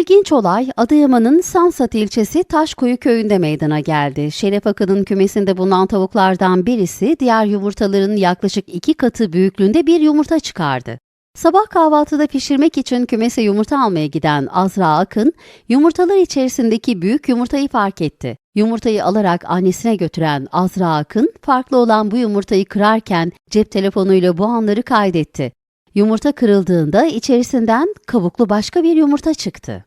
İlginç olay Adıyaman'ın Samsat ilçesi Taşkuyu köyünde meydana geldi. Şeref Akın'ın kümesinde bulunan tavuklardan birisi diğer yumurtaların yaklaşık iki katı büyüklüğünde bir yumurta çıkardı. Sabah kahvaltıda pişirmek için kümese yumurta almaya giden Azra Akın, yumurtalar içerisindeki büyük yumurtayı fark etti. Yumurtayı alarak annesine götüren Azra Akın, farklı olan bu yumurtayı kırarken cep telefonuyla bu anları kaydetti. Yumurta kırıldığında içerisinden kabuklu başka bir yumurta çıktı.